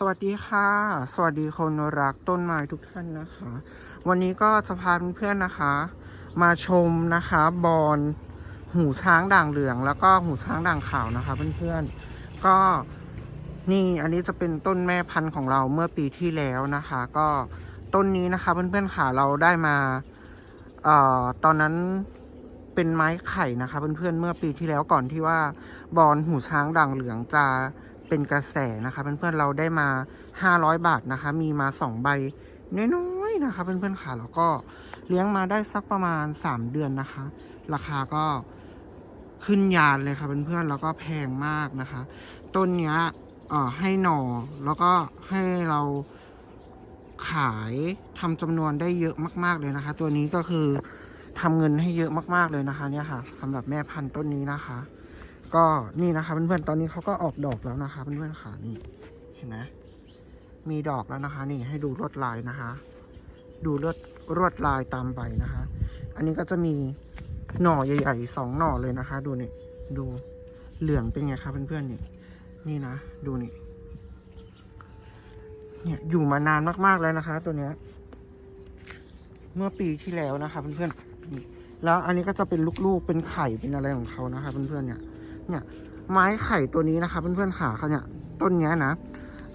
สวัสดีค่ะ สวัสดีคนรักต้นไม้ทุกท่านนะคะ วันนี้ก็จะพาเพื่อนๆนะคะ มาชมนะคะบอนหูช้างด่างเหลือง แล้วก็หูช้างด่างขาวนะคะ เพื่อนๆก็นี่อันนี้จะเป็นต้นแม่พันธุ์ของเราเมื่อปีที่แล้วนะคะ ก็ต้นนี้นะคะเพื่อนๆค่ะเราได้มาเอ่อตอนนั้นเป็นไม้ไข่นะคะ เพื่อนๆเมื่อปีที่แล้วก่อนที่ว่าบอนหูช้างด่างเหลืองจะ เป็นกระแสนะคะเพื่อนๆเราได้มา 500 บาทนะคะ มีมา 2 ใบน้อยๆนะคะเพื่อนๆค่ะแล้วก็เลี้ยงมาได้สักประมาณ 3 เดือนนะคะ ราคาก็ขึ้นยานเลยค่ะเพื่อนๆแล้วก็แพงมากนะคะ ต้นเนี้ยเอ่อให้หน่อแล้วก็ให้เราขายทำจำนวนได้เยอะมาก ๆเลยนะคะ ตัวนี้ก็คือทำเงินให้เยอะมากๆเลยนะคะเนี่ยค่ะสำหรับแม่พันธุ์ต้นนี้นะคะ ก็นี่นะคะเพื่อนๆตอนนี้เขาก็ออกดอกแล้วนะคะเพื่อนๆค่ะนี่เห็นไหมมีดอกแล้วนะคะ นี่ให้ดูลวดลายนะคะ ดูลวดลวดลายตามใบนะคะ อันนี้ก็จะมีหน่อใหญ่ๆสองหน่อเลยนะคะ ดูนี่ดูเหลืองเป็นไงคะเพื่อนๆนี่นี่นะดูนี่เนี่ยอยู่มานานมากๆแล้วนะคะ ตัวเนี้ยเมื่อปีที่แล้วนะคะเพื่อนๆแล้วอันนี้ก็จะเป็นลูกๆเป็นไข่เป็นอะไรของเขานะคะเพื่อนๆเนี่ย เนี่ย ไม้ไข่ตัวนี้นะคะ เพื่อนๆขาเขาเนี่ย ต้นเนี้ยนะ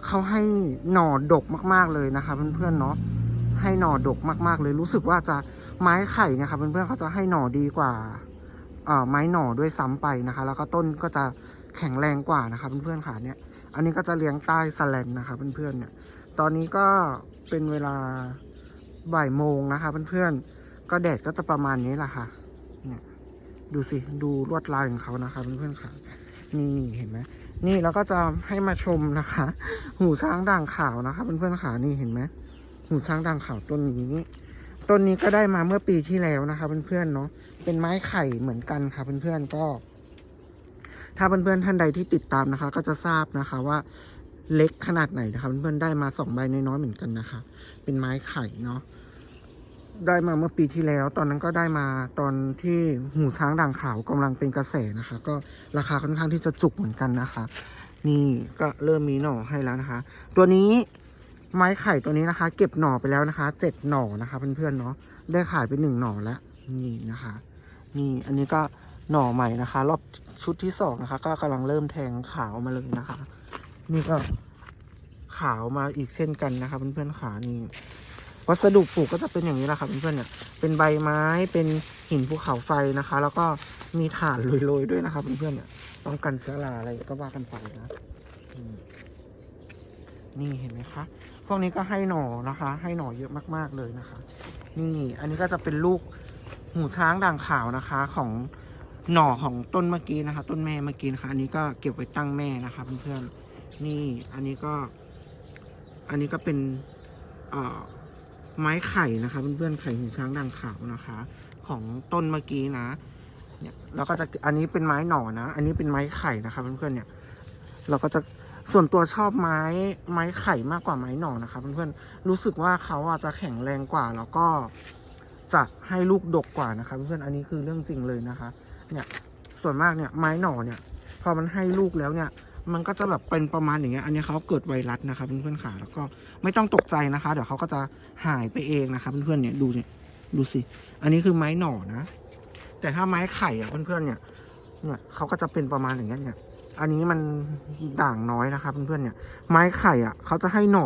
เขาให้หน่อดกมาก ๆเลยนะคะ เพื่อนๆเนาะให้หน่อดกมาก ๆ เลยรู้สึกว่าจะไม้ไข่นี่ยค่ะเพื่อนๆเขาจะให้หน่อดีกว่าไม้หน่อด้วยซ้ำไปนะคะ แล้วก็ต้นก็จะแข็งแรงกว่านะคะเพื่อนๆขาเนี่ย อันนี้ก็จะเลี้ยงใต้สแลนนะคะเพื่อนๆเนี่ย ตอนนี้ก็เป็นเวลาบ่ายโมงนะคะเพื่อนๆก็แดดก็จะประมาณนี้แหละค่ะเนี่ย ดูสิ ดูลวดลายของเขานะคะเพื่อนๆค่ะ นี่เห็นไหมนี่เราก็จะให้มาชมนะคะ หูช้างด่างขาวนะคะเพื่อนๆค่ะนี่เห็นไหมหูช้างด่างขาวต้นนี้ต้นนี้ก็ได้มาเมื่อปีที่แล้วนะคะเพื่อนๆเนาะเป็นไม้ไข่เหมือนกันค่ะเพื่อนๆก็ ถ้าเพื่อนๆท่านใดที่ติดตามนะคะ ก็จะทราบนะคะว่าเล็กขนาดไหนนะคะเพื่อนๆได้มาสองใบน้อยๆเหมือนกันนะคะ เป็นไม้ไข่เนาะ ได้มาเมื่อปีที่แล้ว ตอนนั้นก็ได้มาตอนที่หูช้างด่างขาวกำลังเป็นกระแสนะคะ ก็ราคาค่อนข้างที่จะจุกเหมือนกันนะคะ นี่ก็เริ่มมีหน่อให้แล้วนะคะ ตัวนี้ไม้ไข่ตัวนี้นะคะ เก็บหน่อไปแล้วนะคะเจ็ดหน่อนะคะเพื่อนๆเนาะได้ขายไปหนึ่งหน่อแล้วนี่นะคะ นี่อันนี้ก็หน่อใหม่นะคะ รอบชุดที่สองนะคะ ก็กำลังเริ่มแทงขาวมาเลยนะคะ นี่ก็ขาวมาอีกเช่นกันนะคะเพื่อนๆขานี่ วัสดุปลูกก็จะเป็นอย่างนี้แหละครับเพื่อนๆเนี่ยเป็นใบไม้เป็นหินภูเขาไฟนะคะ แล้วก็มีถ่านโรยๆด้วยนะครับเพื่อนๆเนี่ยป้องกันเชื้อราอะไรก็ว่ากันไปนะนี่เห็นไหมคะพวกนี้ก็ให้หน่อนะคะ ให้หน่อเยอะมากๆเลยนะคะ นี่อันนี้ก็จะเป็นลูกหูช้างด่างขาวนะคะของหน่อของต้นเมื่อกี้นะคะ ต้นแม่เมื่อกี้นะคะอันนี้ก็เก็บไว้ตั้งแม่นะคะเพื่อนๆนี่อันนี้ก็ อันนี้ก็เป็นอ่อ ไม้ไข่นะคะเพื่อนๆไข่หูช้างด่างขาวนะคะ ของต้นเมื่อกี้นะเนี่ยเราก็จะอันนี้เป็นไม้หน่อนะ อันนี้เป็นไม้ไข่นะคะเพื่อนๆเนี่ย เราก็จะส่วนตัวชอบไม้ไม้ไข่มากกว่าไม้หน่อนะคะเพื่อนๆรู้สึกว่าเขาอาจจะแข็งแรงกว่า แล้วก็จะให้ลูกดกกว่านะคะเพื่อนๆอันนี้คือเรื่องจริงเลยนะคะ เนี่ยส่วนมากเนี่ยไม้หน่อเนี่ย พอมันให้ลูกแล้วเนี่ย มันก็จะแบบเป็นประมาณอย่างเงี้ย อันนี้เขาเกิดไวรัสนะคะเพื่อนๆขาแล้วก็ไม่ต้องตกใจนะคะ เดี๋ยวเขาก็จะหายไปเองนะคะเพื่อนๆเนี่ยดูเนี่ยดูสิ อันนี้คือไม้หน่อนะ แต่ถ้าไม้ไข่อะเพื่อนๆเนี่ยเนี่ยเขาก็จะเป็นประมาณอย่างเงี้ยเนี่ย อันนี้มันด่างน้อยนะคะเพื่อนๆเนี่ย ไม้ไข่อะเขาจะให้หน่อ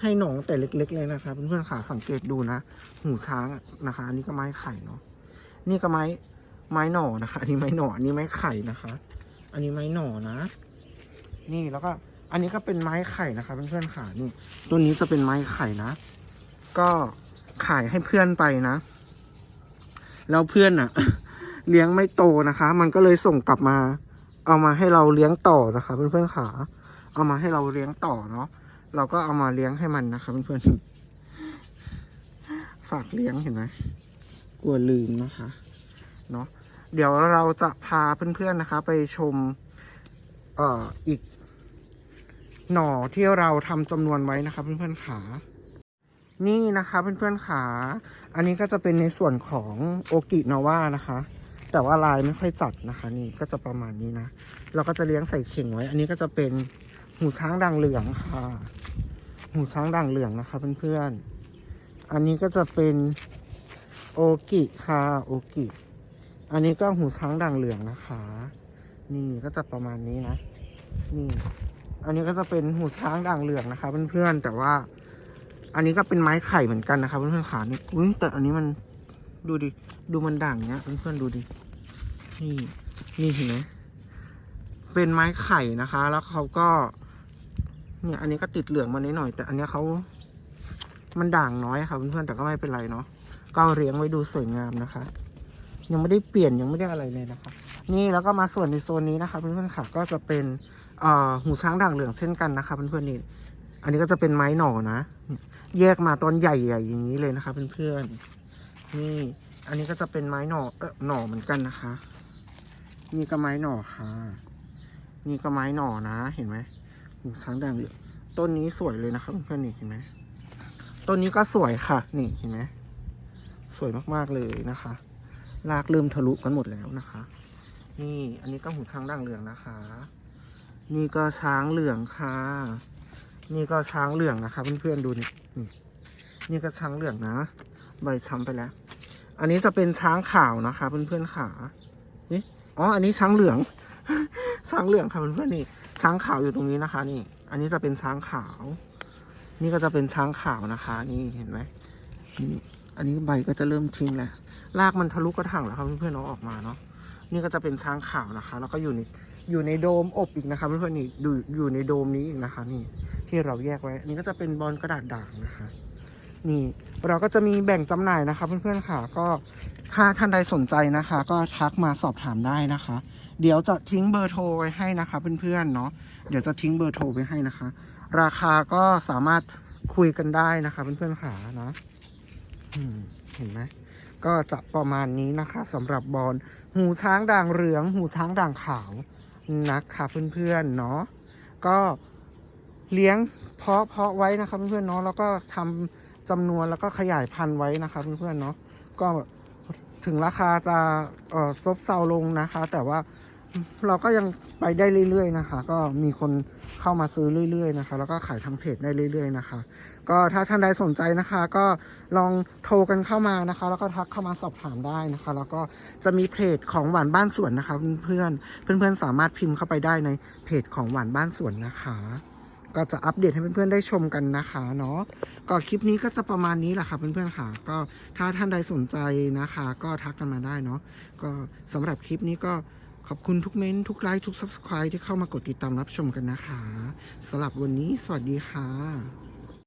ให้หน่องแต่เล็ก ๆ เลยนะคะเพื่อนๆขาสังเกตดูนะ หูช้างนะคะ อันนี้ก็ไม้ไข่เนาะนี่ก็ไม้ไม้หน่อนะคะ อันนี้ไม้หน่ออันนี้ไม้ไข่นะคะ อันนี้ไม้หน่อนะ นี่แล้วก็อันนี้ก็เป็นไม้ไข่นะคะเพื่อนๆขานี่ตัวนี้จะเป็นไม้ไข่นะ ก็ขายให้เพื่อนไปนะ แล้วเพื่อนอะ เลี้ยงไม่โตนะคะ มันก็เลยส่งกลับมา เอามาให้เราเลี้ยงต่อนะคะเพื่อนๆขาเอามาให้เราเลี้ยงต่อเนาะเราก็เอามาเลี้ยงให้มันนะคะเพื่อนๆฝากเลี้ยงเห็นไหมกลัวลืมนะคะเนาะเดี๋ยวเราจะพาเพื่อนๆนะคะ ไปชม อีกหน่อที่เราทำจำนวนไว้นะคะเพื่อนๆขานี่นะคะเพื่อนๆขา อันนี้ก็จะเป็นในส่วนของโอกินาวานะคะ แต่ว่าลายไม่ค่อยจัดนะคะนี่ก็จะประมาณนี้นะ เราก็จะเลี้ยงใส่เข่งไว้ อันนี้ก็จะเป็นหูช้างด่างเหลืองค่ะ หูช้างด่างเหลืองนะคะเพื่อนๆ อันนี้ก็จะเป็นโอกิค่ะโอกิ อันนี้ก็หูช้างด่างเหลืองนะคะ นี่ก็จะประมาณนี้นะ นี่ อันนี้ก็จะเป็นหูช้างด่างเหลืองนะคะเพื่อนๆแต่ว่า อันนี้ก็เป็นไม้ไข่เหมือนกันนะคะเพื่อนๆขานี่อุ้ยแต่อันนี้มันดูดิดูมันด่างเนี้ยเพื่อนๆดูดินี่นี่เห็นไหมเป็นไม้ไข่นะคะ แล้วเขาก็เนี่ยอันนี้ก็ติดเหลืองมานิดหน่อย แต่อันนี้เขามันด่างน้อยค่ะเพื่อนๆแต่ก็ไม่เป็นไรเนาะก็เลี้ยงไว้ดูสวยงามนะคะ ยังไม่ได้เปลี่ยนยังไม่ได้อะไรเลยนะคะนี่แล้วก็มาส่วนในโซนนี้นะคะเพื่อนๆค่ะก็จะเป็นหูช้างด่างเหลืองเช่นกันนะคะเพื่อนๆนี่อันนี้ก็จะเป็นไม้หน่อนะ แยกมาตอนใหญ่ๆอย่างนี้เลยนะคะเพื่อนๆนี่อันนี้ก็จะเป็นไม้หน่อเออหน่อเหมือนกันนะคะ นี่ก็ไม้หน่อค่ะ นี่ก็ไม้หน่อนะ เห็นไหมหูช้างด่างเหลืองต้นนี้สวยเลยนะคะเพื่อนๆนี่เห็นไหมต้นนี้ก็สวยค่ะ นี่เห็นไหมสวยมากๆเลยนะคะ รากเริ่มทะลุกันหมดแล้วนะคะ นี่อันนี้ก็หูช้างด่างเหลืองนะคะ นี่ก็ช้างเหลืองค่ะ นี่ก็ช้างเหลืองนะคะเพื่อนๆดูนี่นี่นี่ก็ช้างเหลืองนะ ใบช้ำไปแล้ว อันนี้จะเป็นช้างขาวนะคะเพื่อนๆขานี่อ๋ออันนี้ช้างเหลือง ช้างเหลืองค่ะเพื่อนๆนี่ช้างขาวอยู่ตรงนี้นะคะ นี่ อันนี้จะเป็นช้างขาว นี่ก็จะเป็นช้างขาวนะคะ นี่เห็นไหมนี่ อันนี้ใบก็จะเริ่มทิ้งแล้วรากมันทะลุกระถางแล้วครับเพื่อนๆเอาออกมาเนาะนี่ก็จะเป็นช้างขาวนะคะ แล้วก็อยู่ในอยู่ในโดมอบอีกนะคะเพื่อนๆนี่ดูอยู่ในโดมนี้อีกนะคะ นี่ที่เราแยกไว้อันนี้ก็จะเป็นบอลกระดาษด่างนะคะ นี่ เราก็จะมีแบ่งจำหน่ายนะคะ เพื่อนๆค่ะ ก็ถ้าท่านใดสนใจนะคะ ก็ทักมาสอบถามได้นะคะ เดี๋ยวจะทิ้งเบอร์โทรไว้ให้นะคะ เพื่อนๆเนาะเดี๋ยวจะทิ้งเบอร์โทรไว้ให้นะคะ ราคาก็สามารถคุยกันได้นะคะ เพื่อนๆค่ะนะ เห็นไหมก็จะประมาณนี้นะคะสำหรับบอลหูช้างด่างเหลือง หูช้างด่างขาวนะคะเพื่อนๆเนาะก็เลี้ยงเพาะเพาะไว้นะคะเพื่อนๆเนาะแล้วก็ทำจำนวนแล้วก็ขยายพันธุ์ไว้นะคะเพื่อนๆเนาะก็ถึงราคาจะเอ่อซบเซาลงนะคะ แต่ว่าเราก็ยังไปได้เรื่อยๆนะคะ ก็มีคนเข้ามาซื้อเรื่อยๆนะคะ แล้วก็ขายทางเพจได้เรื่อยๆนะคะ ก็ถ้าท่านใดสนใจนะคะ ก็ลองโทรกันเข้ามานะคะ แล้วก็ทักเข้ามาสอบถามได้นะคะ แล้วก็จะมีเพจของหวานบ้านสวนนะคะเพื่อนๆเพื่อนๆสามารถพิมพ์เข้าไปได้ในเพจของหวานบ้านสวนนะคะ ก็จะอัปเดตให้เพื่อนๆได้ชมกันนะคะเนาะก็คลิปนี้ก็จะประมาณนี้แหละค่ะเพื่อนๆค่ะ ก็ถ้าท่านใดสนใจนะคะ ก็ทักกันมาได้เนาะก็สำหรับคลิปนี้ก็ขอบคุณทุกเม้นท์ทุกไลค์ทุก subscribe ที่เข้ามากดติดตามรับชมกันนะคะสำหรับวันนี้สวัสดีค่ะ